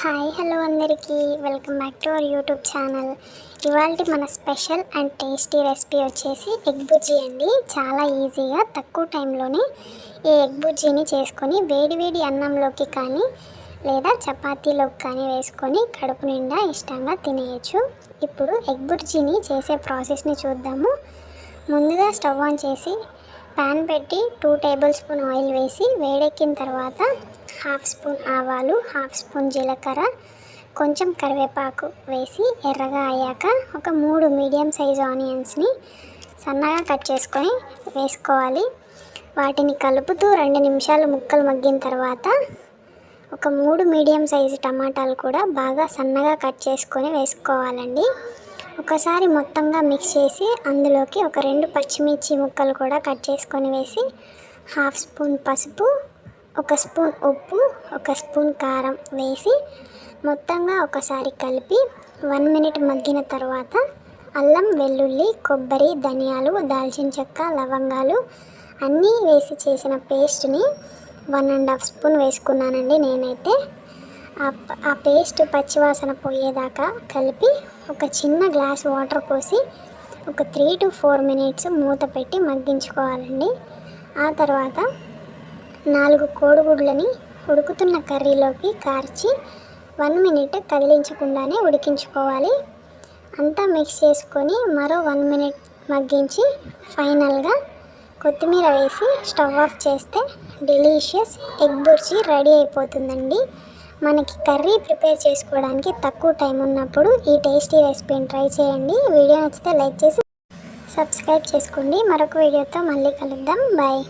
Hi hello అందరికీ. Welcome back to our YouTube channel. ఇవాళ మన స్పెషల్ అండ్ టేస్టీ రెసిపీ వచ్చేసి ఎగ్ బుజ్జీ అండి. చాలా ఈజీగా తక్కువ టైంలోనే ఈ ఎగ్ బుజ్జీని చేసుకొని వేడివేడి అన్నంలోకి కానీ లేదా చపాతీలోకి కానీ వేసుకొని కడుపు నిండా ఇష్టంగా తినేయచ్చు. ఇప్పుడు ఎగ్ బుర్జీని చేసే ప్రాసెస్ని చూద్దాము. ముందుగా స్టవ్ ఆన్ చేసి ప్యాన్ పెట్టి టూ టేబుల్ స్పూన్ ఆయిల్ వేసి వేడెక్కిన తర్వాత హాఫ్ స్పూన్ ఆవాలు హాఫ్ స్పూన్ జీలకర్ర కొంచెం కరివేపాకు వేసి ఎర్రగా అయ్యాక ఒక మూడు మీడియం సైజు ఆనియన్స్ని సన్నగా కట్ చేసుకొని వేసుకోవాలి. వాటిని కలుపుతూ రెండు నిమిషాలు ముక్కలు మగ్గిన తర్వాత ఒక మూడు మీడియం సైజు టమాటాలు కూడా బాగా సన్నగా కట్ చేసుకొని వేసుకోవాలండి. ఒకసారి మొత్తంగా మిక్స్ చేసి అందులోకి ఒక రెండు పచ్చిమిర్చి ముక్కలు కూడా కట్ చేసుకొని వేసి హాఫ్ స్పూన్ పసుపు ఒక స్పూన్ ఉప్పు ఒక స్పూన్ కారం వేసి మొత్తంగా ఒకసారి కలిపి వన్ మినిట్ మగ్గిన తర్వాత అల్లం వెల్లుల్లి కొబ్బరి ధనియాలు దాల్చిన చెక్క లవంగాలు అన్నీ వేసి చేసిన పేస్ట్ని వన్ అండ్ హాఫ్ స్పూన్ వేసుకున్నానండి నేనైతే. ఆ ఆ పేస్ట్ పచ్చివాసన పోయేదాకా కలిపి ఒక చిన్న గ్లాస్ వాటర్ పోసి ఒక త్రీ టు ఫోర్ మినిట్స్ మూత పెట్టి మగ్గించుకోవాలండి. ఆ తర్వాత నాలుగు కోడిగుడ్లని ఉడుకుతున్న కర్రీలోకి కార్చి వన్ మినిట్ కదిలించకుండానే ఉడికించుకోవాలి. అంతా మిక్స్ చేసుకొని మరో వన్ మినిట్ మగ్గించి ఫైనల్గా కొత్తిమీర వేసి స్టవ్ ఆఫ్ చేస్తే డెలీషియస్ ఎగ్ బుర్జీ రెడీ అయిపోతుందండి. మనకి కర్రీ ప్రిపేర్ చేసుకోవడానికి తక్కువ టైం ఉన్నప్పుడు ఈ టేస్టీ రెసిపీని ట్రై చేయండి. వీడియో నచ్చితే లైక్ చేసి సబ్స్క్రైబ్ చేసుకోండి. మరొక వీడియోతో మళ్ళీ కలుద్దాం. బాయ్.